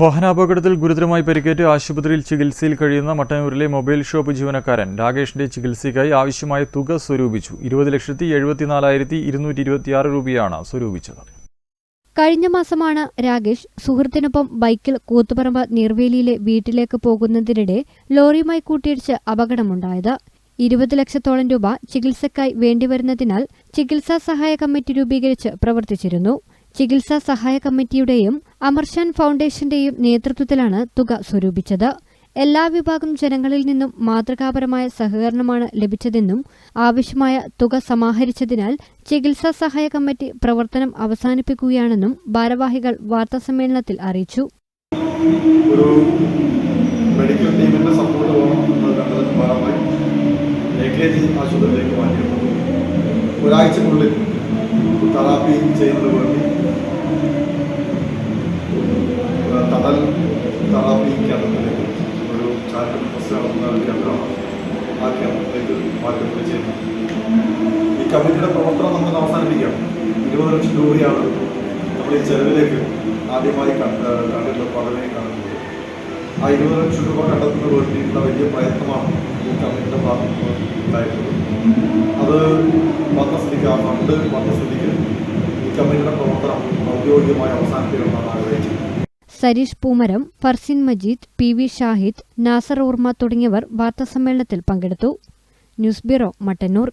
വാഹനാപകടത്തിൽ ഗുരുതരമായി പരിക്കേറ്റ് ആശുപത്രിയിൽ ചികിത്സയിൽ കഴിയുന്ന മട്ടന്നൂരിലെ മൊബൈൽ ഷോപ്പ് ജീവനക്കാരൻ രാകേഷിന്റെ ചികിത്സയ്ക്കായി ആവശ്യമായ തുക സ്വരൂപിച്ചു. ഇരുപത് ലക്ഷത്തി എഴുപത്തിനാലായിരത്തി ഇരുന്നൂറ്റി ഇരുപത്തിയാറ് രൂപയാണ് സ്വരൂപിച്ചത്. കഴിഞ്ഞ മാസമാണ് രാകേഷ് സുഹൃത്തിനൊപ്പം ബൈക്കിൽ കൂത്തുപറമ്പ് നീർവേലിയിലെ വീട്ടിലേക്ക് പോകുന്നതിനിടെ ലോറിയുമായി കൂട്ടിയിടിച്ച് അപകടമുണ്ടായത്. ഇരുപത് ലക്ഷത്തോളം രൂപ ചികിത്സയ്ക്കായി വേണ്ടിവരുന്നതിനാൽ ചികിത്സാ സഹായ കമ്മിറ്റി രൂപീകരിച്ച് പ്രവർത്തിച്ചിരുന്നു. ചികിത്സാ സഹായ കമ്മിറ്റിയുടെയും അമർഷാൻ ഫൗണ്ടേഷന്റെയും നേതൃത്വത്തിലാണ് തുക സ്വരൂപിച്ചത്. എല്ലാ വിഭാഗം ജനങ്ങളിൽ നിന്നും മാതൃകാപരമായ സഹകരണമാണ് ലഭിച്ചതെന്നും ആവശ്യമായ തുക സമാഹരിച്ചതിനാൽ ചികിത്സാ സഹായ കമ്മിറ്റി പ്രവർത്തനം അവസാനിപ്പിക്കുകയാണെന്നും ഭാരവാഹികൾ വാർത്താസമ്മേളനത്തിൽ അറിയിച്ചു. മെഡിക്കൽ ഒരാഴ്ചക്കുള്ളിൽ തെറാപ്പി ചെയ്യുന്നതിന് വേണ്ടി തെറാപ്പി ഒരു ചാരിറ്റബിൾ ട്രസ്റ്റ് ഒരു കേന്ദ്രമാണ് ആ കേന്ദ്രത്തിലേക്ക് മാറ്റം ചെയ്യുന്നത് ഈ കമ്മിറ്റിയുടെ പ്രവർത്തനം നമുക്ക് അവസാനിപ്പിക്കാം ഇരുപത് ലക്ഷം രൂപയാണ് നമ്മൾ ഈ ചെലവിലേക്ക് ആദ്യമായി കണ്ട് കണ്ടിട്ടുള്ള പഠനം കാണുന്നത് ആ ഇരുപത് ലക്ഷം രൂപ കണ്ടെത്തുന്നതിന് വേണ്ടിയിട്ടുള്ള വലിയ പ്രയത്നമാണ് ഈ കമ്മിറ്റിയുടെ അത് വന്ന ആ ഫണ്ട് വന്ന ഈ കമ്മിറ്റിയുടെ പ്രവർത്തനം ഔദ്യോഗികമായി അവസാനിപ്പിക്കണമെന്നാണ് ആഗ്രഹിച്ചത്. സരീഷ് പൂമരം ഫർസിൻ മജീദ് പി വി ഷാഹിദ് നാസർ ഉർമ തുടങ്ങിയവർ വാർത്താസമ്മേളനത്തിൽ പങ്കെടുത്തു. News bureau Mattannur.